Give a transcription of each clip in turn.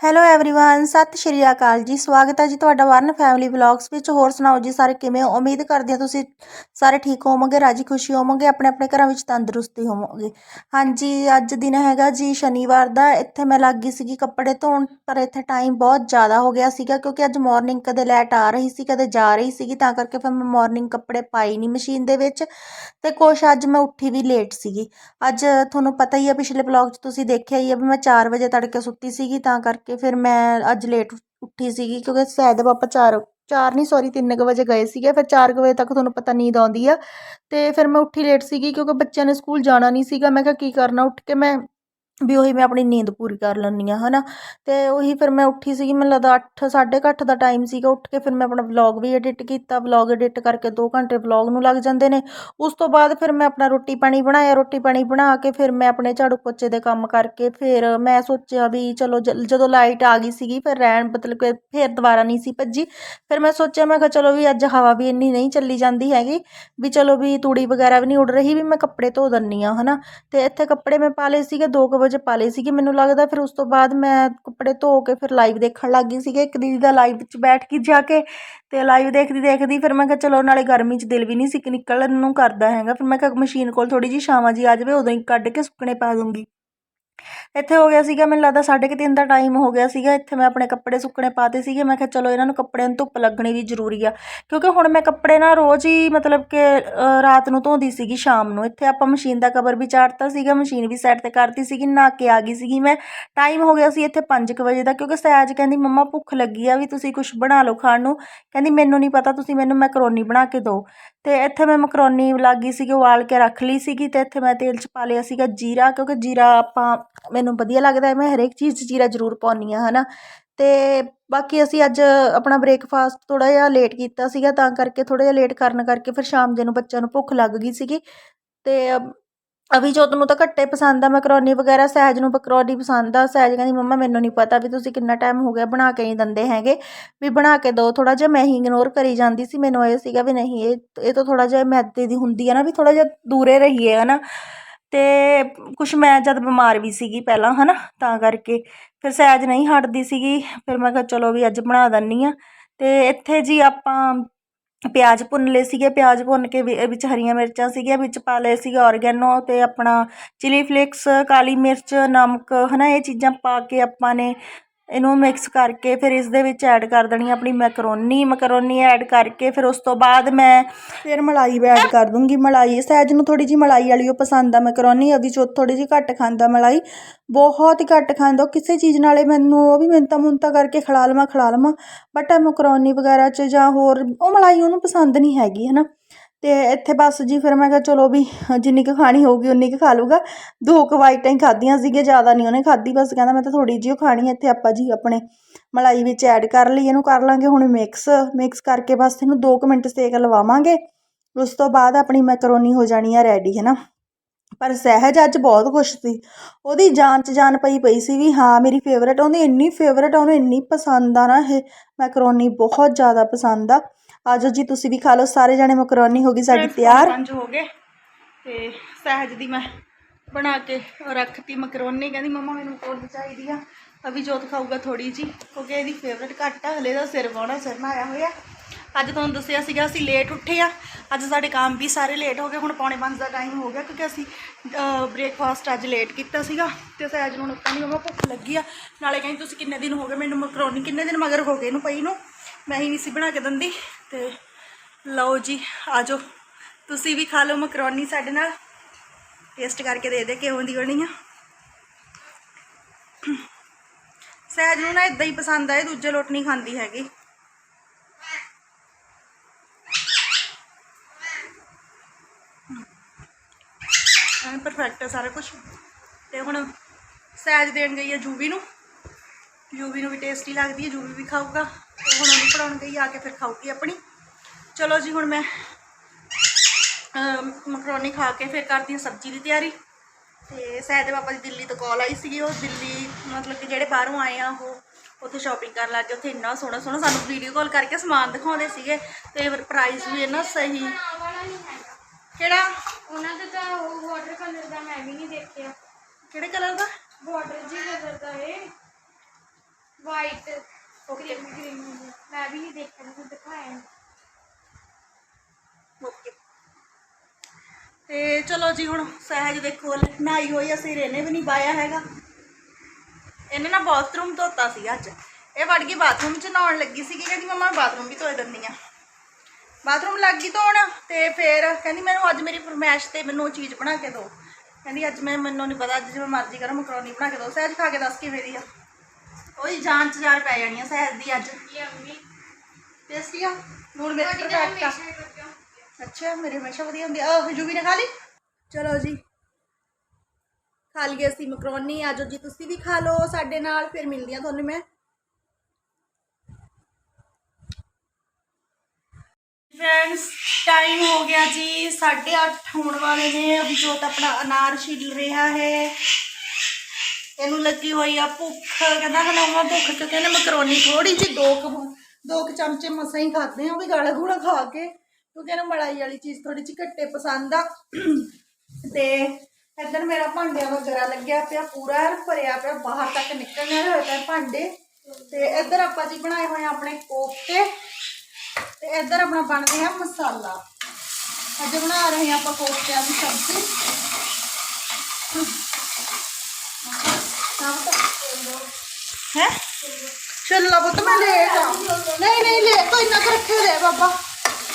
Hello everyone ਸਤਿ ਸ਼੍ਰੀ ਅਕਾਲ ਜੀ ਸਵਾਗਤ ਹੈ ਜੀ ਤੁਹਾਡਾ ਵਰਨ ਫੈਮਿਲੀ ਵਲੌਗਸ ਵਿੱਚ ਹੋਰ ਸੁਣਾਓ ਜੀ ਸਾਰੇ ਕਿਵੇਂ ਹੋ ਉਮੀਦ ਕਰਦੀ ਹਾਂ ਤੁਸੀਂ ਸਾਰੇ ਠੀਕ ਹੋਵੋਗੇ ਰਾਜੀ ਖੁਸ਼ੀ ਹੋਵੋਗੇ ਆਪਣੇ ਆਪਣੇ ਘਰਾਂ ਵਿੱਚ ਤੰਦਰੁਸਤੀ ਹੋਵੋਗੇ ਹਾਂਜੀ ਅੱਜ ਦਿਨ ਹੈਗਾ ਜੀ ਸ਼ਨੀਵਾਰ ਦਾ ਇੱਥੇ ਮੈਂ ਲੱਗ ਗਈ ਸੀਗੀ ਕੱਪੜੇ ਧੋਣ ਪਰ ਇੱਥੇ ਟਾਈਮ ਬਹੁਤ ਜ਼ਿਆਦਾ ਹੋ ਗਿਆ ਸੀਗਾ ਕਿਉਂਕਿ ਅੱਜ ਮਾਰਨਿੰਗ ਕਦੇ ਲਾਈਟ ਆ ਰਹੀ ਸੀ ਕਦੇ ਜਾ ਰਹੀ ਸੀਗੀ ਤਾਂ ਕਰਕੇ ਫਿਰ ਮੈਂ ਮਾਰਨਿੰਗ ਕੱਪੜੇ ਪਾਈ ਨਹੀਂ ਮਸ਼ੀਨ ਦੇ ਵਿੱਚ ਤੇ ਕੁਛ ਅੱਜ ਮੈਂ ਉੱਠੀ ਵੀ ਲੇਟ ਸੀਗੀ ਅੱਜ ਤੁਹਾਨੂੰ ਪਤਾ ਹੀ ਆ ਪਿਛਲੇ ਵਲੌਗ 'ਚ ਤੁਸੀਂ ਦੇਖਿਆ ਹੀ ਆ ਵੀ ਮੈਂ 4 ਵਜੇ ਤੜਕੇ ਸੁੱਤੀ ਸੀਗੀ ਤਾਂ ਕਰਕੇ ਫਿਰ ਮੈਂ ਅੱਜ ਲੇਟ ਉੱਠੀ ਸੀਗੀ ਕਿਉਂਕਿ ਸ਼ਾਇਦ ਆਪਾਂ ਚਾਰ ਚਾਰ ਨਹੀਂ ਸੌਰੀ 3 ਕੁ ਵਜੇ ਗਏ ਸੀਗੇ, ਫਿਰ 4 ਕੁ ਵਜੇ ਤੱਕ ਤੁਹਾਨੂੰ ਪਤਾ ਨੀਂਦ ਆਉਂਦੀ ਆ। ਤੇ ਫਿਰ ਮੈਂ ਉੱਠੀ ਲੇਟ ਸੀਗੀ ਕਿਉਂਕਿ ਬੱਚਿਆਂ ਨੇ ਸਕੂਲ ਜਾਣਾ ਨਹੀਂ ਸੀਗਾ। ਮੈਂ ਕਿਹਾ ਕੀ ਕਰਨਾ? ਉੱਠ ਕੇ ਮੈਂ ਵੀ ਉਹੀ ਮੈਂ ਆਪਣੀ ਨੀਂਦ ਪੂਰੀ ਕਰ ਲੈਂਦੀ ਹਾਂ ਹੈ ਨਾ ਅਤੇ ਉਹੀ ਫਿਰ ਮੈਂ ਉੱਠੀ ਸੀਗੀ, ਮੈਨੂੰ ਲੱਗਦਾ ਅੱਠ, ਸਾਢੇ ਕੁ ਅੱਠ ਦਾ ਟਾਈਮ ਸੀਗਾ ਉੱਠ ਕੇ, ਫਿਰ ਮੈਂ ਆਪਣਾ ਵਲੋਗ ਵੀ ਐਡਿਟ ਕੀਤਾ। ਵਲੋਗ ਐਡਿਟ ਕਰਕੇ ਦੋ ਘੰਟੇ ਵਲੋਗ ਨੂੰ ਲੱਗ ਜਾਂਦੇ ਨੇ। ਉਸ ਤੋਂ ਬਾਅਦ ਫਿਰ ਮੈਂ ਆਪਣਾ ਰੋਟੀ ਪਾਣੀ ਬਣਾਇਆ, ਰੋਟੀ ਪਾਣੀ ਬਣਾ ਕੇ ਫਿਰ ਮੈਂ ਆਪਣੇ ਝਾੜੂ ਪੋਚੇ ਦੇ ਕੰਮ ਕਰਕੇ ਫਿਰ ਮੈਂ ਸੋਚਿਆ ਵੀ ਚਲੋ ਜ, ਜਦੋਂ ਲਾਈਟ ਆ ਗਈ ਸੀਗੀ, ਫਿਰ ਰਹਿਣ ਮਤਲਬ ਕਿ ਫਿਰ ਦੁਬਾਰਾ ਨਹੀਂ ਸੀ ਭੱਜੀ। ਫਿਰ ਮੈਂ ਸੋਚਿਆ, ਮੈਂ ਕਿਹਾ ਚਲੋ ਵੀ ਅੱਜ ਹਵਾ ਵੀ ਇੰਨੀ ਨਹੀਂ ਚੱਲੀ ਜਾਂਦੀ ਹੈਗੀ, ਵੀ ਚਲੋ ਵੀ ਤੂੜੀ ਵਗੈਰਾ ਵੀ ਨਹੀਂ ਉੱਡ ਰਹੀ, ਵੀ ਮੈਂ ਕੱਪੜੇ ਧੋ ਦਿੰਦੀ ਹਾਂ ਹੈ ਨਾ ਅਤੇ ਇੱਥੇ ਕੱਪੜੇ ਮੈਂ ਪਾ ਲਏ ਸੀਗੇ, ਦੋ ਕੁ ਵਜੇ ਪਾ ਲਈ ਸੀਗੇ। ਮੈਨੂੰ ਲੱਗਦਾ ਫਿਰ ਉਸ ਤੋਂ ਬਾਅਦ ਮੈਂ ਕੱਪੜੇ ਧੋ ਕੇ ਫਿਰ ਲਾਈਵ ਦੇਖਣ ਲੱਗ ਗਈ ਸੀਗੇ। ਇੱਕ ਦੀਦੀ ਦਾ ਲਾਈਵ 'ਚ ਬੈਠ ਕੇ ਜਾ ਕੇ ਅਤੇ ਲਾਈਵ ਦੇਖਦੀ ਦੇਖਦੀ ਫਿਰ ਮੈਂ ਕਿਹਾ, ਚਲੋ ਨਾਲੇ ਗਰਮੀ 'ਚ ਦਿਲ ਵੀ ਨਹੀਂ ਸੀ ਨਿਕਲਣ ਨੂੰ ਕਰਦਾ ਹੈਗਾ। ਫਿਰ ਮੈਂ ਕਿਹਾ, ਮਸ਼ੀਨ ਕੋਲ ਥੋੜ੍ਹੀ ਜਿਹੀ ਛਾਵਾਂ ਜੀ ਆ ਜਾਵੇ, ਉਦੋਂ ਹੀ ਕੱਢ ਕੇ ਸੁੱਕਣੇ ਪਾ ਦੂੰਗੀ। ਇੱਥੇ ਹੋ ਗਿਆ ਸੀਗਾ, ਮੈਨੂੰ ਲੱਗਦਾ ਸਾਢੇ ਕੁ ਤਿੰਨ ਦਾ ਟਾਈਮ ਹੋ ਗਿਆ ਸੀਗਾ, ਇੱਥੇ ਮੈਂ ਆਪਣੇ ਕੱਪੜੇ ਸੁੱਕਣੇ ਪਾਤੇ ਸੀਗੇ, ਮੈਂ ਕਿਹਾ ਚਲੋ ਇਹਨਾਂ ਨੂੰ ਕੱਪੜਿਆਂ ਨੂੰ ਧੁੱਪ ਲੱਗਣੀ ਵੀ ਜ਼ਰੂਰੀ ਆ, ਕਿਉਂਕਿ ਹੁਣ ਮੈਂ ਕੱਪੜੇ ਨਾ ਰੋਜ਼ ਹੀ ਮਤਲਬ ਕਿ ਰਾਤ ਨੂੰ ਧੋਂਦੀ ਸੀਗੀ, ਸ਼ਾਮ ਨੂੰ, ਇੱਥੇ ਆਪਾਂ ਮਸ਼ੀਨ ਦਾ ਕਵਰ ਵੀ ਚਾੜਤਾ ਸੀਗਾ, ਮਸ਼ੀਨ ਵੀ ਸਾਈਡ 'ਤੇ ਕਰਤੀ ਸੀਗੀ, ਨਹਾ ਕੇ ਆ ਗਈ ਸੀਗੀ ਮੈਂ ਟਾਈਮ ਹੋ ਗਿਆ ਸੀ ਇੱਥੇ 5 ਵਜੇ ਦਾ, ਕਿਉਂਕਿ ਸਹਿਜ ਕਹਿੰਦੀ, ਮੰਮਾ, ਭੁੱਖ ਲੱਗੀ ਆ ਵੀ ਤੁਸੀਂ ਕੁਝ ਬਣਾ ਲਓ ਖਾਣ ਨੂੰ ਕਹਿੰਦੀ, ਮੈਨੂੰ ਨਹੀਂ ਪਤਾ, ਤੁਸੀਂ ਮੈਨੂੰ ਮੈਕਰੋਨੀ ਬਣਾ ਕੇ ਦਿਓ ਅਤੇ ਇੱਥੇ ਮੈਂ ਮੈਕਰੋਨੀ ਲੱਗ ਗਈ ਸੀਗੀ, ਉਬਾਲ ਕੇ ਰੱਖ ਲਈ ਸੀਗੀ ਅਤੇ ਇੱਥੇ ਮੈਂ ਤੇਲ 'ਚ ਪਾ ਲਿਆ ਸੀਗਾ ਜੀਰਾ, ਕਿਉਂਕਿ ਜੀਰਾ ਆਪਾਂ ਮੈਨੂੰ ਵਧੀਆ ਲੱਗਦਾ ਮੈਂ ਹਰੇਕ ਚੀਜ਼ 'ਚ ਜੀਰਾ ਜ਼ਰੂਰ ਪਾਉਂਦੀ ਹਾਂ ਹੈ ਨਾ ਅਤੇ ਬਾਕੀ ਅਸੀਂ ਅੱਜ ਆਪਣਾ ਬ੍ਰੇਕਫਾਸਟ ਥੋੜ੍ਹਾ ਜਿਹਾ ਲੇਟ ਕੀਤਾ ਸੀਗਾ, ਤਾਂ ਕਰਕੇ ਥੋੜ੍ਹਾ ਜਿਹਾ ਲੇਟ ਕਰਨ ਕਰਕੇ ਫਿਰ ਸ਼ਾਮ ਜੇ ਨੂੰ ਬੱਚਿਆਂ ਨੂੰ ਭੁੱਖ ਲੱਗ ਗਈ ਸੀਗੀ। ਅਤੇ ਅਭਿਜੋਤ ਨੂੰ ਤਾਂ ਘੱਟੇ ਪਸੰਦ ਆ ਮੈਕਰੋਨੀ ਵਗੈਰਾ, ਸਹਿਜ ਨੂੰ ਮੈਕਰੋਨੀ ਪਸੰਦ ਆ। ਸਹਿਜ ਕਹਿੰਦੀ, ਮੰਮਾ, ਮੈਨੂੰ ਨਹੀਂ ਪਤਾ ਵੀ ਤੁਸੀਂ ਕਿੰਨਾ ਟਾਈਮ ਹੋ ਗਿਆ ਬਣਾ ਕੇ ਨਹੀਂ ਦਿੰਦੇ ਹੈਗੇ। ਵੀ ਬਣਾ ਕੇ ਦਿਓ, ਥੋੜ੍ਹਾ ਜਿਹਾ ਮੈਂ ਹੀ ਇਗਨੋਰ ਕਰੀ ਜਾਂਦੀ ਸੀ। ਮੈਨੂੰ ਇਹ ਸੀਗਾ ਵੀ ਨਹੀਂ, ਇਹ ਇਹ ਤਾਂ ਥੋੜ੍ਹਾ ਜਿਹਾ ਮੈਦੇ ਦੀ ਹੁੰਦੀ ਆ ਨਾ, ਵੀ ਥੋੜ੍ਹਾ ਜਿਹਾ ਦੂਰੇ ਰਹੀਏ ਹੈ ਨਾ ਅਤੇ ਕੁਛ ਮੈਂ ਜਦ ਬਿਮਾਰ ਵੀ ਸੀਗੀ ਪਹਿਲਾਂ ਹੈ ਨਾ ਤਾਂ ਕਰਕੇ। ਫਿਰ ਸਹਿਜ ਨਹੀਂ ਹਟਦੀ ਸੀਗੀ। ਫਿਰ ਮੈਂ ਕਿਹਾ, ਚਲੋ ਵੀ ਅੱਜ ਬਣਾ ਦਿੰਦੀ ਹਾਂ ਅਤੇ ਇੱਥੇ ਜੀ ਆਪਾਂ ਪਿਆਜ਼ ਭੁੰਨ ਲਏ ਸੀਗੇ। ਪਿਆਜ਼ ਭੁੰਨ ਕੇ ਵਿੱਚ ਹਰੀਆਂ ਮਿਰਚਾਂ ਸੀਗੀਆਂ, ਵਿੱਚ ਪਾ ਲਏ ਸੀਗੇ ਔਰਗੈਨੋ ਅਤੇ ਆਪਣਾ ਚਿਲੀ ਫਲੇਕਸ, ਕਾਲੀ ਮਿਰਚ, ਨਮਕ ਹੈ ਨਾ ਇਹ ਚੀਜ਼ਾਂ ਪਾ ਕੇ ਆਪਾਂ ਨੇ ਇਹਨੂੰ ਮਿਕਸ ਕਰਕੇ ਫਿਰ ਇਸ ਦੇ ਵਿੱਚ ਐਡ ਕਰ ਦੇਣੀ ਆਪਣੀ ਮੈਕਰੋਨੀ ਮੈਕਰੋਨੀ ਐਡ ਕਰਕੇ ਫਿਰ ਉਸ ਤੋਂ ਬਾਅਦ ਮੈਂ ਫਿਰ ਮਲਾਈ ਵੀ ਐਡ ਕਰ ਦੂੰਗੀ, ਮਲਾਈ, ਸਹਿਜ ਨੂੰ ਥੋੜੀ ਜੀ ਮਲਾਈ ਵਾਲੀ ਉਹ ਪਸੰਦ ਆ ਮੈਕਰੋਨੀ ਅਭੀ ਜੋ ਥੋੜੀ ਜੀ ਘੱਟ ਖਾਂਦਾ ਮਲਾਈ, ਬਹੁਤ ਹੀ ਘੱਟ ਖਾਂਦਾ ਉਹ, ਕਿਸੇ ਚੀਜ਼ ਨਾਲੇ ਮੈਨੂੰ ਉਹ ਵੀ ਮਿੰਤਾ ਮੁੰਤਾ ਕਰਕੇ ਖਿਲਾ ਲਵਾਂ ਖਿਲਾ ਲਵਾਂ ਬਟ ਮੈਕਰੋਨੀ ਵਗੈਰਾ 'ਚ ਜਾਂ ਹੋਰ, ਉਹ ਮਲਾਈ ਉਹਨੂੰ ਪਸੰਦ ਨਹੀਂ ਹੈਗੀ ਹੈ ਨਾ ਅਤੇ ਇੱਥੇ ਬਸ ਜੀ ਫਿਰ ਮੈਂ ਕਿਹਾ ਚਲੋ ਵੀ ਜਿੰਨੀ ਕੁ ਖਾਣੀ ਹੋਊਗੀ ਉਨੀ ਕੁ ਖਾ ਲੂਗਾ ਦੋ ਕੁ ਵਾਈਟਾਂ ਹੀ ਖਾਧੀਆਂ ਸੀਗੀਆਂ, ਜ਼ਿਆਦਾ ਨਹੀਂ ਉਹਨੇ ਖਾਧੀ, ਬਸ ਕਹਿੰਦਾ ਮੈਂ ਤਾਂ ਥੋੜ੍ਹੀ ਜਿਹੀ ਖਾਣੀ ਇੱਥੇ ਆਪਾਂ ਜੀ ਆਪਣੇ ਮਲਾਈ ਵਿੱਚ ਐਡ ਕਰ ਲਈ, ਇਹਨੂੰ ਕਰ ਲਾਂਗੇ ਹੁਣ ਮਿਕਸ ਮਿਕਸ ਕਰਕੇ ਬਸ ਇਹਨੂੰ ਦੋ ਕੁ ਮਿੰਟ ਸੇਕ ਲਵਾਵਾਂਗੇ। ਉਸ ਤੋਂ ਬਾਅਦ ਆਪਣੀ ਮੈਕਰੋਨੀ ਹੋ ਜਾਣੀ ਆ ਰੈਡੀ ਹੈ ਨਾ ਪਰ ਸਹਿਜ ਅੱਜ ਬਹੁਤ ਖੁਸ਼ ਸੀ। ਉਹਦੀ ਜਾਨ 'ਚ ਜਾਨ ਪਈ ਪਈ ਸੀ ਵੀ ਹਾਂ, ਮੇਰੀ ਫੇਵਰੇਟ ਉਹਦੀ ਇੰਨੀ ਫੇਵਰੇਟ ਆ, ਉਹਨੂੰ ਇੰਨੀ ਪਸੰਦ ਆ ਨਾ ਇਹ ਮੈਕਰੋਨੀ ਬਹੁਤ ਜ਼ਿਆਦਾ ਪਸੰਦ ਆ। ਆਜੋ ਜੀ ਤੁਸੀਂ ਵੀ ਖਾ ਲਓ ਸਾਰੇ ਜਣੇ ਮਕਰੋਨੀ ਹੋ ਗਈ ਸਾਡੀ ਤਿਆਰ। ਪੰਜ ਹੋ ਗਏ ਤੇ ਸਹਿਜ ਦੀ ਮੈਂ ਬਣਾ ਕੇ ਰੱਖਤੀ ਮਕਰੋਨੀ ਕਹਿੰਦੀ ਮਮਾ ਮੈਨੂੰ ਕੋਲ ਚਾਹੀਦੀ ਆ। ਅਭੀ ਜੋਤ ਖਾਊਗਾ ਥੋੜੀ ਜੀ ਕਿਉਂਕਿ ਇਹਦੀ ਫੇਵਰਟ ਘੱਟ ਆ ਹਲੇ ਦਾ ਸਿਰ ਵਾਉਣਾ ਸਿਰ ਨਾ ਆਇਆ ਹੋਇਆ। ਅੱਜ ਤੁਹਾਨੂੰ ਦੱਸਿਆ ਸੀਗਾ ਅਸੀਂ ਲੇਟ ਉੱਠੇ ਆ। ਅੱਜ ਸਾਡੇ ਕੰਮ ਵੀ ਸਾਰੇ ਲੇਟ ਹੋ ਗਏ ਹੁਣ ਪੌਣੇ 5 ਦਾ ਟਾਈਮ ਹੋ ਗਿਆ ਕਿਉਂਕਿ ਅਸੀਂ ਬ੍ਰੇਕਫਾਸਟ ਅੱਜ ਲੇਟ ਕੀਤਾ ਸੀਗਾ। ਤੇ ਸਹਿਜ ਨੂੰ ਨੁਕਤਾ ਨਹੀਂ ਮਮਾ ਭੁੱਖ ਲੱਗੀ ਆ। ਨਾਲੇ ਕਹਿੰਦੀ ਤੁਸੀਂ ਕਿੰਨੇ ਦਿਨ ਹੋ ਗਏ ਮੈਨੂੰ ਮਕਰੋਨੀ ਕਿੰਨੇ ਦਿਨ ਮਗਰ ਹੋ ਗਏ ਇਹਨੂੰ ਪਈ ਨੂੰ? ਮੈਂ ਹੀ ਨਹੀਂ ਸੀ ਬਣਾ ਕੇ ਦਿੰਦੀ ਤੇ ਲਓ ਜੀ ਆਜੋ ਤੁਸੀਂ ਵੀ ਖਾ ਲਓ ਮਕਰੋਨੀ ਸਾਡੇ ਨਾਲ। ਟੇਸਟ ਕਰਕੇ ਦੇ ਦੇ ਕਿਉਂ ਦੀ ਬਣੀ ਆ। ਸਹਿਜ ਨੂੰ ਨਾ ਇਦਾਂ ਹੀ ਪਸੰਦ ਆਏ, ਦੂਜੇ ਲੋਟ ਨਹੀਂ ਖਾਂਦੀ ਹੈਗੀ। ਐਂ ਪਰਫੈਕਟ ਹੈ ਸਾਰਾ ਕੁਝ ਤੇ ਹੁਣ ਸਹਿਜ ਦੇਣ ਗਈ ਹੈ ਜੂਵੀ ਨੂੰ। ਜੂਵੀ ਨੂੰ ਵੀ ਟੇਸਟੀ ਲੱਗਦੀ ਹੈ ਜੂਵੀ ਵੀ ਖਾਊਗਾ। ਤੇ ਹੁਣ ਉਹਨੂੰ ਪੜਾਉਣ ਗਈ ਆ ਕੇ ਫਿਰ ਖਾਊਗੀ ਆਪਣੀ। ਚਲੋ ਜੀ ਹੁਣ ਮੈਂ ਮਕਰੋਨੀ ਖਾ ਕੇ ਫਿਰ ਕਰਦੀ ਹਾਂ ਸਬਜ਼ੀ ਦੀ ਤਿਆਰੀ। ਤੇ ਸਹਿਜ ਦੇ ਪਾਪਾ ਦੀ ਦਿੱਲੀ ਤੋਂ ਕਾਲ ਆਈ ਸੀਗੀ ਉਹ ਦਿੱਲੀ ਮਤਲਬ ਕਿ ਜਿਹੜੇ ਬਾਹਰੋਂ ਆਏ ਆ ਉਹ ਉੱਥੇ ਸ਼ਾਪਿੰਗ ਕਰਨ ਲੱਗੇ ਉੱਥੇ ਇੰਨਾ ਸੋਹਣਾ ਸੋਹਣਾ ਸਾਨੂੰ ਵੀਡੀਓ ਕਾਲ ਕਰਕੇ ਸਮਾਨ ਦਿਖਾਉਂਦੇ ਸੀਗੇ ਤੇ ਪ੍ਰਾਈਸ ਵੀ ਇੰਨਾ ਸਹੀ। ਕਿਹੜਾ? ਉਹਨਾਂ ਦਾ ਤਾਂ ਉਹ ਵਾਟਰ ਕਲਰ ਦਾ ਮੈਂ ਵੀ ਨਹੀਂ ਦੇਖਿਆ। ਕਿਹੜੇ ਕਲਰ ਦਾ? ਬਾਰਡਰ ਜੀ ਕਲਰ ਦਾ ਇਹ। ਵਾਈਟ ਕਰੀਮ ਕਰੀਮ ਮੈਂ ਵੀ ਨਹੀਂ ਦੇਖਿਆ ਮੈਨੂੰ ਦਿਖਾਇਆ। ਓਕੇ ਤੇ ਚਲੋ ਜੀ ਹੁਣ ਸਹਿਜ ਦੇਖੋ ਨਹਾਈ ਹੋਈ ਅਸੀਂ ਇਹਨੇ ਵੀ ਨਹੀਂ ਪਾਇਆ ਹੈਗਾ। ਇਹਨੇ ਨਾ ਬਾਥਰੂਮ ਧੋਤਾ ਸੀ ਅੱਜ। ਇਹ ਵੜ ਗਈ ਬਾਥਰੂਮ 'ਚ ਨਹਾਉਣ ਲੱਗੀ ਸੀ ਕਹਿੰਦੀ ਮੰਮਾ ਬਾਥਰੂਮ ਵੀ ਧੋਏ ਦਿੰਦੀ ਆ। ਬਾਥਰੂਮ ਲੱਗ ਗਈ ਧੋਣ ਤੇ ਫਿਰ ਕਹਿੰਦੀ ਮੈਨੂੰ ਅੱਜ ਮੇਰੀ ਫਰਮਾਇਸ਼ ਤੇ ਮੈਨੂੰ ਉਹ ਚੀਜ਼ ਬਣਾ ਕੇ ਦਿਓ। ਕਹਿੰਦੀ ਅੱਜ ਮੈਂ ਮੈਨੂੰ ਨਹੀਂ ਪਤਾ ਅੱਜ ਜਿਵੇਂ ਮਰਜ਼ੀ ਕਰਾਂ ਮਕਰੋਨੀ ਬਣਾ ਕੇ ਦਿਓ। ਸਹਿਜ ਖਾ ਕੇ ਦੱਸ ਕਿਵੇਂ ਦੀ ਆ। ਉਹਦੀ ਜਾਨ ਚ ਜਾਨ ਪੈ ਜਾਣੀ ਆ ਸਹਿਜ ਦੀ ਅੱਜ। ਯੰਮੀ ਟੇਸਟੀ ਆ ਲੂਣ ਮਿਰਚ ਤੁਹਾਡੀ ਤਾਂ ਪਰਫੈਕਟ ਆ ਹਮੇਸ਼ਾ ਹੀ ਵਧੀਆ ਹੁੰਦੀ ਆ। ਅੱਛਾ ਮੇਰੇ ਹਮੇਸ਼ਾ ਵਧੀਆ ਹੁੰਦੀ ਆ। ਆਹ ਜੂਵੀ ਨੇ ਖਾ ਲਈ? ਚਲੋ ਜੀ। ਖਾ ਲਈਏ ਅਸੀਂ ਮਕਰੋਨੀ। ਆਜੋ ਜੀ ਤੁਸੀਂ ਵੀ ਖਾ ਲਓ ਸਾਡੇ ਨਾਲ ਫਿਰ ਮਿਲਦੀ ਆ ਤੁਹਾਨੂੰ ਮੈਂ। ਫਰੈਂਡਸ ਟਾਈਮ ਹੋ ਗਿਆ ਜੀ। 8:30 ਹੋਣ ਵਾਲੇ ਨੇ। ਅਭਿਜੋਤ ਆਪਣਾ ਅਨਾਰ ਛਿੱਲ ਰਿਹਾ ਹੈ। ਇਹਨੂੰ ਲੱਗੀ ਹੋਈ ਆ ਭੁੱਖ। ਕਹਿੰਦਾ ਹਲਾਵਾ ਭੁੱਖ ਚ ਕਹਿੰਦੇ ਮਕਰੋਨੀ ਥੋੜੀ ਜਿਹੀ, ਦੋ ਕੁ ਦੋ ਕੁ ਚਮਚੇ ਮਸਾਂ ਹੀ ਖਾਦੇ ਆ, ਉਹ ਵੀ ਗਾਲਾ ਗੂੜਾ ਖਾ ਕੇ। ਕਿਉਂਕਿ ਇਹਨੂੰ ਮਲਾਈ ਵਾਲੀ ਚੀਜ਼ ਥੋੜੀ ਜਿਹੀ ਘੱਟੇ ਪਸੰਦ ਆ। ਤੇ ਇੱਧਰ ਮੇਰਾ ਭਾਂਡਿਆਂ ਦਾ ਗਰਾ ਲੱਗਿਆ ਪਿਆ, ਪੂਰਾ ਭਰਿਆ ਪਿਆ, ਬਾਹਰ ਤੱਕ ਨਿਕਲਣੇ ਹੋਏ ਪਏ ਭਾਂਡੇ। ਤੇ ਇੱਧਰ ਆਪਾਂ ਜੀ ਬਣਾਏ ਹੋਏ ਆ ਆਪਣੇ ਕੋਫਤੇ। ਤੇ ਇੱਧਰ ਆਪਣਾ ਬਣ ਰਿਹਾ ਮਸਾਲਾ। ਅੱਜ ਬਣਾ ਰਹੇ ਹਾਂ ਆਪਾਂ ਕੋਫਤਿਆਂ ਦੀ ਸਬਜ਼ੀ। ਹੈ? ਛਿੱਲਾ ਪੁੱਤ, ਮੈਂ ਲੇਟ ਆ। ਨਹੀਂ ਨਹੀਂ ਲੈ ਤੂੰ ਇੰਨਾ ਕੁ ਰੱਖੇ ਲੈ ਬਾਬਾ।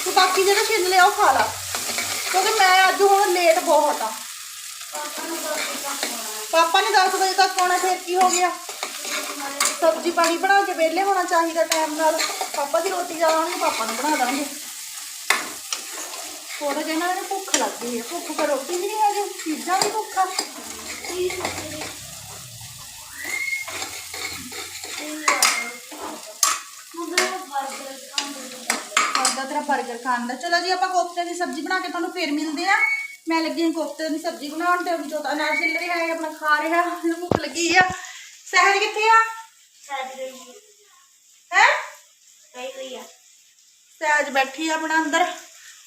ਤੂੰ ਬਾਕੀ ਜਿਹੜਾ ਛਿੱਲ ਲਿਆ ਉਹ ਖਾ ਲਾ। ਕਿਉਂਕਿ ਮੈਂ ਅੱਜ ਹੁਣ ਲੇਟ ਬਹੁਤ ਆ। ਪਾਪਾ ਨੇ 10 ਵਜੇ ਤੱਕ ਆਉਣਾ, ਫਿਰ ਕੀ ਹੋ ਗਿਆ? ਸਬਜ਼ੀ ਪਾਣੀ ਬਣਾ ਕੇ ਵਿਹਲੇ ਹੋਣਾ ਚਾਹੀਦਾ ਟਾਈਮ ਨਾਲ। ਪਾਪਾ ਦੀ ਰੋਟੀ ਜ਼ਿਆਦਾ ਜਾਵਾਂਗੇ ਪਾਪਾ ਨੂੰ ਬਣਾ ਦਾਂਗੇ। ਥੋੜਾ ਜਿਹਾ ਨਾ ਭੁੱਖ ਲੱਗੀ ਹੈ ਭੁੱਖ ਤਾਂ ਰੋਟੀ ਵੀ ਨਹੀਂ ਹੈਗੀ, ਚੀਜ਼ਾਂ ਵੀ ਭੁੱਖ ਆ ਖਾਂਦਾ ਤੇਰਾ 버ਗਰ ਖਾਣ ਦਾ ਚਲੋ ਜੀ ਆਪਾਂ ਕੋਫਤੇ ਦੀ ਸਬਜ਼ੀ ਬਣਾ ਕੇ ਤੁਹਾਨੂੰ ਫੇਰ ਮਿਲਦੇ ਆ। ਮੈਂ ਲੱਗੀ ਹਾਂ ਕੋਫਤੇ ਦੀ ਸਬਜ਼ੀ ਬਣਾਉਣ ਤੇ ਜੋ ਤਾਂ ਅਨਾਰ ਛਿੱਲ ਰਿਹਾ ਹੈ ਆਪਣਾ ਖਾ ਰਿਹਾ ਭੁੱਖ ਲੱਗੀ ਆ। ਸਹਿਜ ਕਿੱਥੇ ਆ? ਹੈ? ਸਹਿਜ ਬੈਠੀ ਆ ਆਪਣਾ ਅੰਦਰ।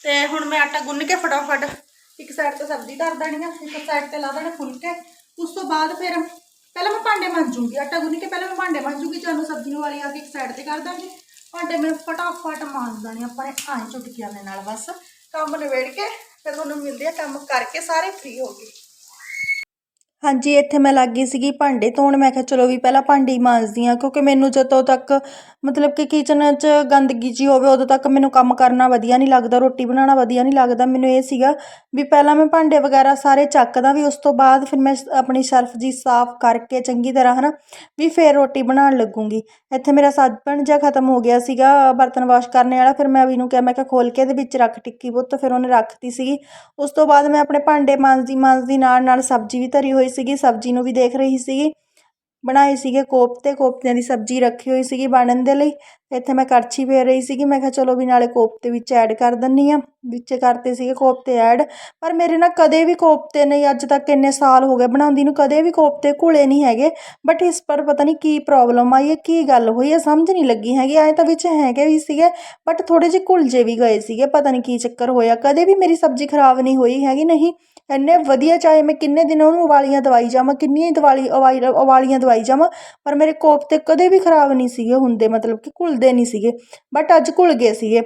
ਤੇ ਹੁਣ ਮੈਂ ਆਟਾ ਗੁੰਨ ਕੇ ਫਟਾਫਟ ਇੱਕ ਸਾਈਡ ਤੇ ਸਬਜ਼ੀ ਧਰ ਦੇਣੀ ਆ ਇੱਕ ਸਾਈਡ ਤੇ ਲਾ ਦੇਣੇ ਫੁਲਕੇ। ਉਸ ਤੋਂ ਬਾਅਦ ਫਿਰ ਪਹਿਲਾਂ ਮੈਂ ਭਾਂਡੇ ਮਾਂਜੂਗੀ। ਆਟਾ ਗੁੰਨ ਕੇ ਪਹਿਲਾਂ ਮੈਂ ਭਾਂਡੇ ਮਾਂਜੂਗੀ ਤੁਹਾਨੂੰ ਸਬਜ਼ੀ ਵਾਲੀ ਆ ਕੇ ਇੱਕ ਸਾਈਡ ਤੇ ਕਰ ਦਾਂਗੇ। ਭਾਂਡੇ ਮੈਂ ਫਟਾਫਟ ਮਾਂਜ ਦੇਣੇ ਆਪਾਂ ਨੇ ਆਂ ਚੁਟਕੀਆਂ ਦੇ ਨਾਲ ਬਸ। ਕੰਮ ਨਿਬੇੜ ਕੇ ਫਿਰ ਤੁਹਾਨੂੰ ਮਿਲਦੇ ਆ, ਕੰਮ ਕਰਕੇ ਸਾਰੇ ਫ੍ਰੀ ਹੋ ਗਏ। ਹਾਂਜੀ, ਇੱਥੇ ਮੈਂ ਲੱਗ ਗਈ ਸੀਗੀ ਭਾਂਡੇ ਧੋਣ। ਮੈਂ ਕਿਹਾ, ਚਲੋ ਵੀ ਪਹਿਲਾਂ ਭਾਂਡੇ ਹੀ ਮਾਂਜਦੀ ਹਾਂ, ਕਿਉਂਕਿ ਮੈਨੂੰ ਜਦੋਂ ਤੱਕ ਮਤਲਬ ਕਿ ਕਿਚਨ 'ਚ ਗੰਦਗੀ ਜੀ ਹੋਵੇ, ਉਦੋਂ ਤੱਕ ਮੈਨੂੰ ਕੰਮ ਕਰਨਾ ਵਧੀਆ ਨਹੀਂ ਲੱਗਦਾ, ਰੋਟੀ ਬਣਾਉਣਾ ਵਧੀਆ ਨਹੀਂ ਲੱਗਦਾ। ਮੈਨੂੰ ਇਹ ਸੀਗਾ ਵੀ ਪਹਿਲਾਂ ਮੈਂ ਭਾਂਡੇ ਵਗੈਰਾ ਸਾਰੇ ਚੱਕਦਾ ਵੀ ਉਸ ਤੋਂ ਬਾਅਦ ਫਿਰ ਮੈਂ ਆਪਣੀ ਸ਼ਰਫ ਜੀ ਸਾਫ਼ ਕਰਕੇ ਚੰਗੀ ਤਰ੍ਹਾਂ, ਹਨਾ, ਵੀ ਫਿਰ ਰੋਟੀ ਬਣਾਉਣ ਲੱਗੂੰਗੀ। ਇੱਥੇ ਮੇਰਾ ਸਾਬਣ ਜਿਹਾ ਖਤਮ ਹੋ ਗਿਆ ਸੀਗਾ, ਬਰਤਨ ਵਾਸ਼ ਕਰਨੇ ਵਾਲਾ। ਫਿਰ ਮੈਂ ਅਭੀ ਨੂੰ ਕਿਹਾ, ਮੈਂ ਕਿਹਾ ਖੋਲ ਕੇ ਇਹਦੇ ਵਿੱਚ ਰੱਖ ਟਿੱਕੀ ਪੁੱਤ। ਫਿਰ ਉਹਨੇ ਰੱਖਤੀ ਸੀਗੀ। ਉਸ ਤੋਂ ਬਾਅਦ ਮੈਂ ਆਪਣੇ ਭਾਂਡੇ ਮਾਂਜਦੀ ਮਾਂਜਦੀ ਨਾਲ ਨਾਲ ਸਬਜ਼ੀ ਵੀ ਧਰੀ ਹੋਈ ਸੀਗੀ, ਸਬਜ਼ੀ ਨੂੰ ਵੀ ਦੇਖ ਰਹੀ ਸੀਗੀ। ਬਣਾਏ ਸੀਗੇ ਕੋਫਤੇ, ਕੋਫਤਿਆਂ ਦੀ ਸਬਜ਼ੀ ਰੱਖੀ ਹੋਈ ਸੀਗੀ ਬਣਨ ਦੇ ਲਈ। ਇੱਥੇ ਮੈਂ ਕੜਛੀ ਫੇਰ ਰਹੀ ਸੀਗੀ। ਮੈਂ ਕਿਹਾ ਚਲੋ ਵੀ ਨਾਲੇ ਕੋਫਤੇ ਵਿੱਚ ਐਡ ਕਰ ਦਿੰਨੀ ਆ। ਵਿੱਚ ਕਰਤੇ ਸੀਗੇ ਕੋਫਤੇ ਐਡ। ਪਰ ਮੇਰੇ ਨਾਲ ਕਦੇ ਵੀ ਕੋਫਤੇ ਨਹੀਂ, ਅੱਜ ਤੱਕ ਇੰਨੇ ਸਾਲ ਹੋ ਗਏ ਬਣਾਉਂਦੀ ਨੂੰ, ਕਦੇ ਵੀ ਕੋਫਤੇ ਘੁਲੇ ਨਹੀਂ ਹੈਗੇ। ਬਟ ਇਸ ਪਰ ਪਤਾ ਨਹੀਂ ਕੀ ਪ੍ਰੋਬਲਮ ਆਈ ਹੈ, ਕੀ ਗੱਲ ਹੋਈ ਹੈ, ਸਮਝ ਨਹੀਂ ਲੱਗੀ ਹੈਗੀ। ਐਂ ਤਾਂ ਵਿੱਚ ਹੈਗੇ ਵੀ ਸੀਗੇ ਬਟ ਥੋੜੇ ਜਿਹੇ ਘੁਲ ਜੇ ਵੀ ਗਏ ਸੀਗੇ। ਪਤਾ ਨਹੀਂ ਕੀ ਚੱਕਰ ਹੋਇਆ। ਕਦੇ ਵੀ ਮੇਰੀ ਸਬਜ਼ੀ ਖਰਾਬ ਨਹੀਂ ਹੋਈ ਹੈਗੀ, ਨਹੀਂ। ਇੰਨੇ ਵਧੀਆ, ਚਾਹੇ ਮੈਂ ਕਿੰਨੇ ਦਿਨ ਉਹਨੂੰ ਉਬਾਲੀਆਂ ਦਵਾਈ ਜਾਵਾਂ, ਕਿੰਨੀਆਂ ਹੀ ਦਵਾਲੀ ਉਬਾਈ- ਉਬਾਲੀਆਂ ਦਵਾਈ ਜਾਵਾਂ, ਪਰ ਮੇਰੇ ਕੋਫਤੇ ਕਦੇ ਵੀ ਖਰਾਬ ਨਹੀਂ ਸੀਗੇ ਹੁੰਦੇ, ਮਤਲਬ ਕਿ ਘੁਲਦੇ ਨਹੀਂ ਸੀਗੇ ਬਟ ਅੱਜ ਘੁਲ ਗਏ ਸੀਗੇ।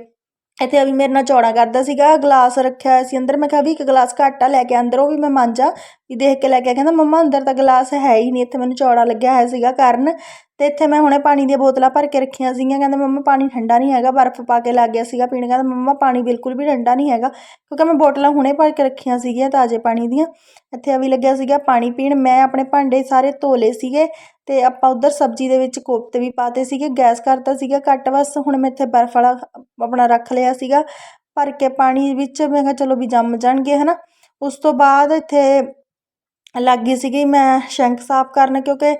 ਇੱਥੇ ਅਭੀ ਮੇਰੇ ਨਾਲ ਚੌੜਾ ਕਰਦਾ ਸੀਗਾ, ਗਲਾਸ ਰੱਖਿਆ ਹੋਇਆ ਸੀ ਅੰਦਰ। ਮੈਂ ਕਿਹਾ ਵੀ ਇੱਕ ਗਲਾਸ ਘੱਟ ਆ, ਲੈ ਕੇ ਅੰਦਰ ਉਹ ਵੀ ਮੈਂ ਮਾਂਜਾ ਵੀ ਦੇਖ ਕੇ ਲੈ ਕੇ ਆਇਆ। ਕਹਿੰਦਾ, ਮੰਮਾ, ਅੰਦਰ ਤਾਂ ਗਲਾਸ ਹੈ ਹੀ ਨਹੀਂ, ਇੱਥੇ ਮੈਨੂੰ ਚੌੜਾ ਲੱਗਿਆ ਹੋਇਆ ਸੀਗਾ ਕਾਰਨ। ਤੇ ਇੱਥੇ ਮੈਂ ਹੁਣੇ ਪਾਣੀ ਦੀਆਂ ਬੋਤਲਾਂ ਭਰ ਕੇ ਰੱਖੀਆਂ ਸੀਗੀਆਂ। ਕਹਿੰਦਾ, ਮੰਮਾ, ਪਾਣੀ ਠੰਡਾ ਨਹੀਂ ਹੈਗਾ, ਬਰਫ਼ ਪਾ ਕੇ ਲੱਗ ਗਿਆ ਸੀਗਾ ਪੀਣ ਕਹਿੰਦਾ, ਮੰਮਾ, ਪਾਣੀ ਬਿਲਕੁਲ ਵੀ ਠੰਡਾ ਨਹੀਂ ਹੈਗਾ, ਕਿਉਂਕਿ ਮੈਂ ਬੋਤਲਾਂ ਹੁਣੇ ਭਰ ਕੇ ਰੱਖੀਆਂ ਸੀਗੀਆਂ ਤਾਜ਼ੇ ਪਾਣੀ ਦੀਆਂ। ਇੱਥੇ ਅਭੀ ਲੱਗਿਆ ਸੀਗਾ ਪਾਣੀ ਪੀਣ। ਮੈਂ ਆਪਣੇ ਭਾਂਡੇ ਸਾਰੇ ਧੋ ਲਏ ਸੀਗੇ। ਅਤੇ ਆਪਾਂ ਉੱਧਰ ਸਬਜ਼ੀ ਦੇ ਵਿੱਚ ਕੋਫਤੇ ਵੀ ਪਾਤੇ ਸੀਗੇ। ਗੈਸ ਕਰਤਾ ਸੀਗਾ ਘੱਟ, ਬਸ ਹੁਣ ਮੈਂ ਇੱਥੇ ਬਰਫ਼ ਵਾਲਾ ਆਪਣਾ ਰੱਖ ਲਿਆ ਸੀਗਾ। ਭਰ ਕੇ ਪਾਣੀ ਵਿੱਚ ਮੈਂ ਕਿਹਾ ਚਲੋ ਵੀ ਜੰਮ ਜਾਣਗੇ ਹੈ ਨਾ ਉਸ ਤੋਂ ਬਾਅਦ ਇੱਥੇ ਲੱਗ ਗਈ ਸੀਗੀ ਮੈਂ ਸ਼ੰਕ ਸਾਫ਼ ਕਰਨ, ਕਿਉਂਕਿ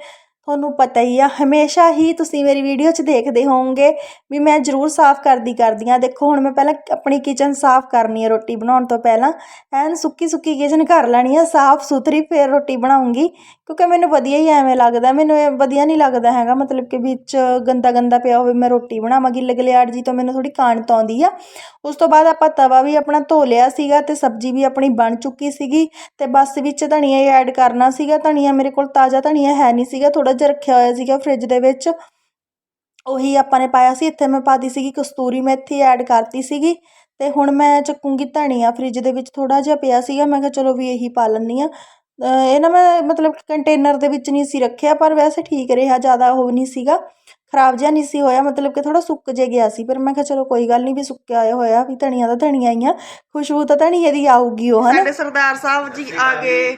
ਤੁਹਾਨੂੰ ਪਤਾ ਹੀ ਆ, ਹਮੇਸ਼ਾ ਹੀ ਤੁਸੀਂ ਮੇਰੀ ਵੀਡੀਓ 'ਚ ਦੇਖਦੇ ਹੋਵੋਗੇ ਵੀ ਮੈਂ ਜ਼ਰੂਰ ਸਾਫ਼ ਕਰਦੀ ਕਰਦੀ ਹਾਂ। ਦੇਖੋ, ਹੁਣ ਮੈਂ ਪਹਿਲਾਂ ਆਪਣੀ ਕਿਚਨ ਸਾਫ਼ ਕਰਨੀ ਹੈ ਰੋਟੀ ਬਣਾਉਣ ਤੋਂ ਪਹਿਲਾਂ। ਐਨ ਸੁੱਕੀ ਸੁੱਕੀ ਕਿਚਨ ਕਰ ਲੈਣੀ ਆ, ਸਾਫ਼ ਸੁਥਰੀ ਫਿਰ ਰੋਟੀ ਬਣਾਉਂਗੀ। ਕਿਉਂਕਿ ਮੈਨੂੰ ਵਧੀਆ ਹੀ ਐਵੇਂ ਲੱਗਦਾ, ਮੈਨੂੰ ਇਹ ਵਧੀਆ ਨਹੀਂ ਲੱਗਦਾ ਹੈਗਾ, ਮਤਲਬ ਕਿ ਵਿੱਚ ਗੰਦਾ ਗੰਦਾ ਪਿਆ ਹੋਵੇ, ਮੈਂ ਰੋਟੀ ਬਣਾਵਾਂਗੀ। ਗਿੱਲੇ ਗਲਿਆੜ ਜੀ ਤੋਂ ਮੈਨੂੰ ਥੋੜੀ ਕਾਣਤ ਆਉਂਦੀ ਆ। ਉਸ ਤੋਂ ਬਾਅਦ ਆਪਾਂ ਤਵਾ ਵੀ ਆਪਣਾ ਧੋ ਲਿਆ ਸੀਗਾ ਤੇ ਸਬਜ਼ੀ ਵੀ ਆਪਣੀ ਬਣ ਚੁੱਕੀ ਸੀਗੀ ਤੇ ਬਸ ਵਿੱਚ ਧਨੀਆ ਹੀ ਐਡ ਕਰਨਾ ਸੀਗਾ। ਧਨੀਆ ਮੇਰੇ ਕੋਲ ਤਾਜ਼ਾ ਧਨੀਆ ਹੈ ਨਹੀਂ ਸੀਗਾ ਥੋੜਾ ਜਿਹਾ ਰੱਖਿਆ ਹੋਇਆ ਸੀਗਾ ਫ੍ਰਿਜ ਦੇ ਵਿੱਚ। ਉਹੀ ਆਪਾਂ ਨੇ ਪਾਇਆ ਸੀ। ਇੱਥੇ ਮੈਂ ਪਾਤੀ ਸੀਗੀ ਕਸਤੂਰੀ ਮੇਥੀ ਐਡ ਕਰਤੀ ਸੀਗੀ। ਤੇ ਹੁਣ ਮੈਂ ਚੱਕੂੰਗੀ ਧਨੀਆ ਫ੍ਰਿਜ ਦੇ ਵਿੱਚ ਥੋੜਾ ਜਿਹਾ ਪਿਆ ਸੀਗਾ। ਮੈਂ ਕਿਹਾ ਚਲੋ ਵੀ ਇਹੀ ਪਾ ਲੈਂਦੀ ਆ ਇਹ ਨਾ ਮੈਂ ਮਤਲਬ ਕੰਟੇਨਰ ਦੇ ਵਿੱਚ ਨਹੀਂ ਸੀ ਰੱਖਿਆ ਪਰ ਵੈਸੇ ਠੀਕ ਰਿਹਾ। ਜ਼ਿਆਦਾ ਉਹ ਨਹੀਂ ਸੀਗਾ। ਖਰਾਬ ਜਿਹਾ ਨਹੀਂ ਸੀ ਹੋਇਆ। ਮਤਲਬ ਕਿ ਥੋੜਾ ਸੁੱਕ ਜੇ ਗਿਆ ਸੀ। ਪਰ ਮੈਂ ਕਿਹਾ ਚਲੋ ਕੋਈ ਗੱਲ ਨਹੀਂ ਵੀ ਸੁੱਕਿਆ ਹੋਇਆ ਹੋਇਆ ਵੀ ਧਨੀਆ ਦਾ ਧਨੀਆ ਹੀ ਆ। ਖੁਸ਼ਬੂ ਤਾਂ ਧਨੀਏ ਦੀ ਆਊਗੀ ਉਹ ਹਨਾ? ਸਾਡੇ ਸਰਦਾਰ ਸਾਹਿਬ ਜੀ ਆ ਗਏ।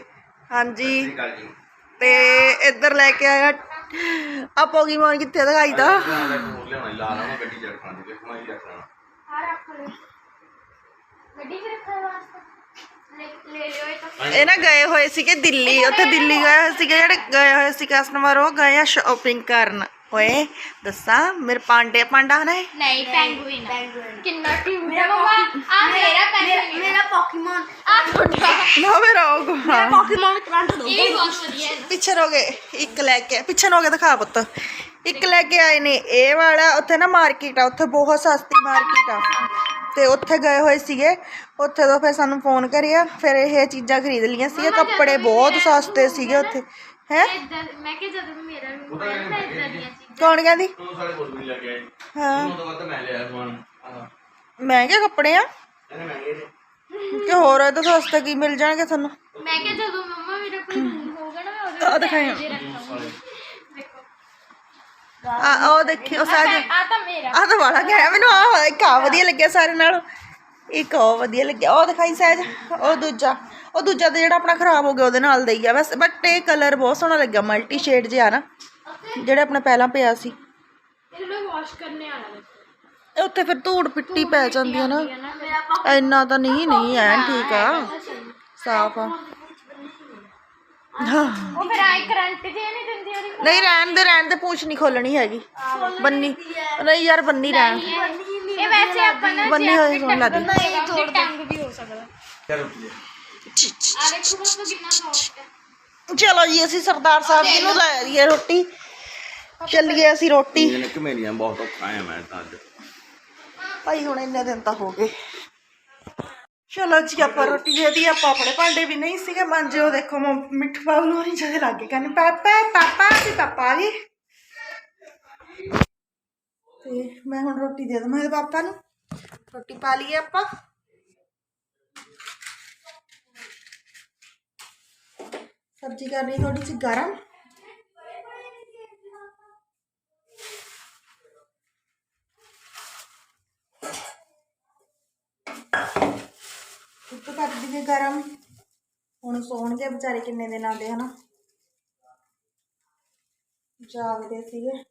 ਹਾਂਜੀ। ਤੇ ਇੱਧਰ ਲੈ ਕੇ ਆਇਆ। ਆ ਪੋਕੀਮੋਨ ਕਿੱਥੇ ਦਿਖਾਈ ਦਾ ਇਹ ਨਾ ਗਏ ਹੋਏ ਸੀਗੇ ਦਿੱਲੀ ਉੱਥੇ ਦਿੱਲੀ ਗਏ ਹੋਏ ਸੀਗੇ ਜਿਹੜੇ ਗਏ ਹੋਏ ਸੀ ਕਸਟਮਰ ਉਹ ਗਏ ਆ ਸ਼ਾਪਿੰਗ ਕਰਨ। ਓਏ ਦੱਸਾਂ ਮੇਰੇ ਪਾਂਡੇ ਪਾਂਡਾ ਨੇ ਨਹੀਂ ਪੈਂਗੁਇਨ ਕਿੰਨਾ ਕਿਊਟ ਹੈ ਮਮਾ ਆ ਮੇਰਾ ਪੈਂਗੁਇਨ ਮੇਰਾ ਪੋਕੀਮੋਨ। ਆ ਤੁਹਾਡਾ। ਨਾ ਮੇਰਾ ਉਹ ਗੋਹਾ। ਪੋਕੀਮੋਨ ਕਰੰਟ ਦੋ ਇਹ ਵੀ ਬਹੁਤ ਵਧੀਆ ਹੈ। ਪਿੱਛੇ ਹੋ ਗਏ ਇੱਕ ਲੈ ਕੇ ਪਿੱਛੇ ਹੋ ਕੇ ਦਿਖਾ ਪੁੱਤ। ਇੱਕ ਲੈ ਕੇ ਆਏ ਨੇ ਇਹ ਵਾਲਾ ਉੱਥੇ ਨਾ ਮਾਰਕੀਟ ਆ ਉੱਥੇ ਬਹੁਤ ਸਸਤੀ ਮਾਰਕੀਟ ਆ। ਤੇ ਉੱਥੇ ਗਏ ਹੋਏ ਸੀਗੇ ਉੱਥੇ ਤੋਂ ਫਿਰ ਸਾਨੂੰ ਫੋਨ ਕਰਿਆ ਫਿਰ ਇਹ ਚੀਜ਼ਾਂ ਖਰੀਦ ਲਈਆਂ ਸੀਗੇ ਕੱਪੜੇ ਬਹੁਤ ਸਸਤੇ ਸੀਗੇ ਉੱਥੇ। ਹੈ? ਮੈਂ ਕਿ ਜਦੋਂ ਵੀ ਮੇਰਾ ਵੀ ਹੋਇਆ ਨਾ ਇਦਾਂ ਦੀਆਂ ਚੀਜ਼ਾਂ ਕੌਣ ਕਹਿੰਦੀ? ਉਹ ਸਾਡੇ ਕੋਲ ਵੀ ਲੈ ਕੇ ਆਏ। ਹਾਂ। ਉਹ ਤੋਂ ਵੱਧ ਮੈਂ ਲਿਆ ਸਮਾਨ ਆਹ। ਮਹਿੰਗੇ ਕੱਪੜੇ ਆ? ਇਹਨੇ ਮਹਿੰਗੇ ਨੇ ਕਿ ਹੋਰ ਇਹ ਤਾਂ ਸਸਤੇ ਕੀ ਮਿਲ ਜਾਣਗੇ ਤੁਹਾਨੂੰ? ਮੈਂ ਕਿ ਜਦੋਂ ਮੰਮਾ ਮੇਰੇ ਕੋਲ ਫੋਨ ਹੋਊਗਾ ਨਾ ਮੈਂ ਆਹ ਉਹਦੇ ਦਿਖਾਈ। ਜੇ ਰੱਖਾਂਗੀ। ਦੇਖੋ। ਆ ਉਹ ਦੇਖਿਓ ਸਾਜ ਆ ਤਾਂ ਮੇਰਾ। ਆਹ ਤਾਂ ਵਾਲਾ ਗਿਆ ਮੈਨੂੰ ਆ ਇੱਕ ਆ ਵਧੀਆ ਲੱਗਿਆ ਸਾਰੇ ਨਾਲ। ਇੱਕ ਉਹ ਵਧੀਆ ਲੱਗਿਆ ਉਹ ਦਿਖਾਈ ਸਹਿਜ ਉਹ ਦੂਜਾ ਉਹ ਦੂਜਾ ਤੇ ਜਿਹੜਾ ਆਪਣਾ ਖਰਾਬ ਹੋ ਗਿਆ ਉਹਦੇ ਨਾਲ ਦਾ ਹੀ ਆ ਬਸ ਬਟ ਇਹ ਕਲਰ ਬਹੁਤ ਸੋਹਣਾ ਲੱਗਿਆ ਮਲਟੀ ਸ਼ੇਡ ਜਿਹਾ ਨਾ ਜਿਹੜਾ ਆਪਣਾ ਪਹਿਲਾਂ ਪਿਆ ਸੀ। ਮੈਂ ਵਾਸ਼ ਕਰਨੇ ਆਣਾ ਇਹ ਉੱਥੇ ਫਿਰ ਧੂੜ ਪਿੱਟੀ ਪੈ ਜਾਂਦੀ ਆ ਨਾ। ਇੰਨਾ ਤਾਂ ਨਹੀਂ ਨਹੀਂ ਐਨ ਠੀਕ ਆ। ਸਾਫ਼ ਆ। ਹਾਂ। ਉਹ ਫਿਰ ਆਈ ਕਰੰਟ ਜੇ ਨਹੀਂ ਦਿੰਦੀ ਉਹਦੀ। ਨਹੀਂ ਰਹਿਣ ਦੇ ਰਹਿਣ ਦੇ ਪੂਛ ਨਹੀਂ ਖੋਲਣੀ ਹੈਗੀ। ਬੰਨੀ। ਨਹੀਂ ਯਾਰ ਬੰਨੀ ਰਹਿਣ। ਇਹ ਵੈਸੇ ਆਪਾਂ ਨਾ ਬੰਨੀ ਹੋਈ ਸੋਹਣ ਲੱਗਦੀ ਇਹ ਤੋੜ ਟੰਗ ਵੀ ਹੋ ਸਕਦਾ ਚਲ ਆ ਦੇਖੋ ਬਾਬਾ ਕਿੰਨਾ ਸੌਫਟ ਹੈ ਚਲੋ ਜੀ ਅਸੀਂ ਸਰਦਾਰ ਸਾਹਿਬ ਜੀ ਨੂੰ ਲੈ ਦਈਏ ਰੋਟੀ ਚੱਲੀਏ ਅਸੀਂ ਰੋਟੀ ਇਹਨੇ ਕਮੇਰੀਆਂ ਬਹੁਤ ਔਖਾ ਹੈ ਮੈਂ ਤਾਂ ਅੱਜ ਭਾਈ ਹੁਣ ਇੰਨੇ ਦਿਨ ਤਾਂ ਹੋ ਗਏ ਚਲੋ ਜੀ ਆਪਾਂ ਰੋਟੀ ਦੇ ਦੀ ਆਪਾਂ ਆਪਣੇ ਭਾਂਡੇ ਵੀ ਨਹੀਂ ਸੀਗੇ ਮਾਂਜੇ ਉਹ ਦੇਖੋ ਮੈਂ ਮਿੱਠੂ ਬਾਬੂ ਨੂੰ ਨਹੀਂ ਜਦੇ ਲੱਗੇ ਕਹਿੰਦੇ ਪਾਪਾ ਪਾਪਾ ਸੀ ਪਾਪਾ ਜੀ ਤੇ ਮੈਂ ਹੁਣ ਰੋਟੀ ਦੇ ਦਵਾਂ ਇਹਦੇ ਪਾਪਾ ਨੂੰ। ਰੋਟੀ ਪਾ ਲਈਏ ਆਪਾਂ। ਸਬਜ਼ੀ ਕਰਨੀ ਥੋੜੀ ਜਿਹੀ ਗਰਮ। ਉੱਤੋਂ ਕਰ ਦਈਏ ਗਰਮ, ਹੁਣ ਸੌਣਗੇ ਵਿਚਾਰੇ ਕਿੰਨੇ ਦਿਨਾਂ ਦੇ, ਹਨਾ। ਜਾਗਦੇ ਸੀਗੇ।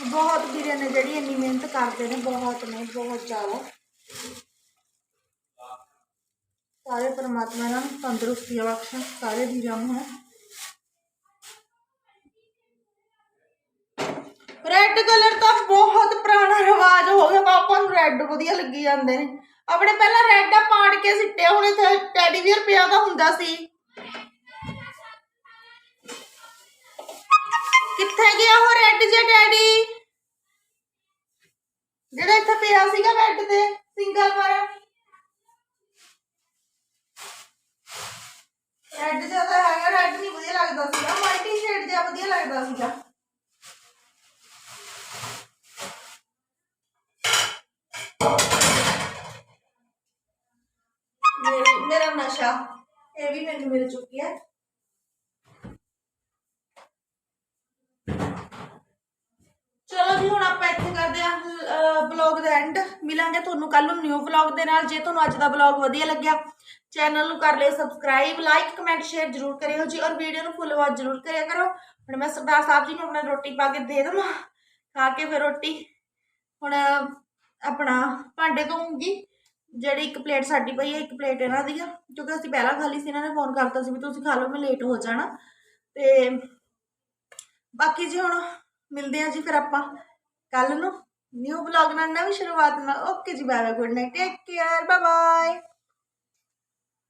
ਬਹੁਤ ਵੀਰੇ ਨੇ ਜਿਹੜੀ ਇੰਨੀ ਮਿਹਨਤ ਕਰਦੇ ਨੇ, ਬਹੁਤ ਨੇ, ਬਹੁਤ ਜ਼ਿਆਦਾ। ਸਾਰੇ ਪਰਮਾਤਮਾ ਇਹਨਾਂ ਨੂੰ ਤੰਦਰੁਸਤੀ ਬਖਸ਼ਣ, ਸਾਰੇ ਵੀਰਾਂ ਨੂੰ ਰੈੱਡ ਕਲਰ ਤਾਂ ਬਹੁਤ ਪੁਰਾਣਾ ਰਿਵਾਜ ਹੋ ਗਿਆ, ਪਾਪਾ ਨੂੰ ਰੈੱਡ ਵਧੀਆ ਲੱਗੀ ਜਾਂਦੇ ਨੇ। ਆਪਣੇ ਪਹਿਲਾਂ ਰੈੱਡ ਆ ਪਾੜ ਕੇ ਸਿੱਟਿਆ, ਹੁਣ ਇੱਥੇ ਟੈਡੀ ਵੀਅਰ ਪਿਆ ਦਾ ਹੁੰਦਾ ਸੀ। ਕਿੱਥੇ ਗਿਆ ਉਹ ਰੈੱਡ ਜਿਹਾ ਟੈਡੀ ਜਿਹੜਾ ਇੱਥੇ ਪਿਆ ਸੀਗਾ ਬੈੱਡ ਤੇ ਸਿੰਗਲ ਪਰ ਰੈੱਡ ਜਿਹਾ ਤਾਂ ਹੈਗਾ ਰੈੱਡ ਨਹੀਂ ਵਧੀਆ ਲੱਗਦਾ ਸੀਗਾ ਮਲਟੀ ਸ਼ੇਡ ਜਿਹਾ ਵਧੀਆ ਲੱਗਦਾ ਸੀਗਾ ਮੇਰੀ- ਮੇਰਾ ਨਸ਼ਾ ਇਹ ਵੀ ਮੈਨੂੰ ਮਿਲ ਚੁੱਕਿਆ ਚਲੋ ਜੀ, ਹੁਣ ਆਪਾਂ ਇੱਥੇ ਕਰਦੇ ਆ ਬਲੌਗ ਦਾ ਐਂਡ ਮਿਲਾਂਗੇ ਤੁਹਾਨੂੰ ਕੱਲ ਨੂੰ ਨਿਊ ਬਲੌਗ ਦੇ ਨਾਲ। ਜੇ ਤੁਹਾਨੂੰ ਅੱਜ ਦਾ ਬਲੌਗ ਵਧੀਆ ਲੱਗਿਆ ਚੈਨਲ ਨੂੰ ਕਰ ਲਿਓ ਸਬਸਕ੍ਰਾਈਬ ਲਾਈਕ ਕਮੈਂਟ ਸ਼ੇਅਰ ਜ਼ਰੂਰ ਕਰਿਓ ਜੀ। ਔਰ ਵੀਡੀਓ ਨੂੰ ਫੁੱਲ ਵਾਚ ਜ਼ਰੂਰ ਕਰਿਆ ਕਰੋ। ਹੁਣ ਮੈਂ ਸਰਦਾਰ ਸਾਹਿਬ ਜੀ ਨੂੰ ਆਪਣਾ ਰੋਟੀ ਪਾ ਕੇ ਦੇ ਦੇਵਾਂ, ਖਾ ਕੇ ਫਿਰ ਰੋਟੀ। ਹੁਣ, ਆਪਣਾ ਭਾਂਡੇ ਧੋਉਂਗੀ ਜਿਹੜੀ ਇੱਕ ਪਲੇਟ ਸਾਡੀ ਪਈ ਹੈ, ਇੱਕ ਪਲੇਟ ਇਹਨਾਂ ਦੀ ਆ। ਕਿਉਂਕਿ ਅਸੀਂ ਪਹਿਲਾਂ ਖਾ ਲਈ ਸੀ, ਇਹਨਾਂ ਨੇ ਫੋਨ ਕਰਤਾ ਸੀ ਵੀ ਤੁਸੀਂ ਖਾ ਲਓ, ਮੈਂ ਲੇਟ ਹੋ ਜਾਣਾ। ਤੇ ਬਾਕੀ ਜੀ ਹੁਣ ਮਿਲਦੇ ਆ ਜੀ ਫਿਰ ਆਪਾਂ ਕੱਲ ਨੂੰ। ਨਿਊ ਬਲੌਗ ਨਾਲ ਨਵੀਂ ਸ਼ੁਰੂਆਤ ਨਾਲ। ਓਕੇ ਜੀ bye bye good night take care bye bye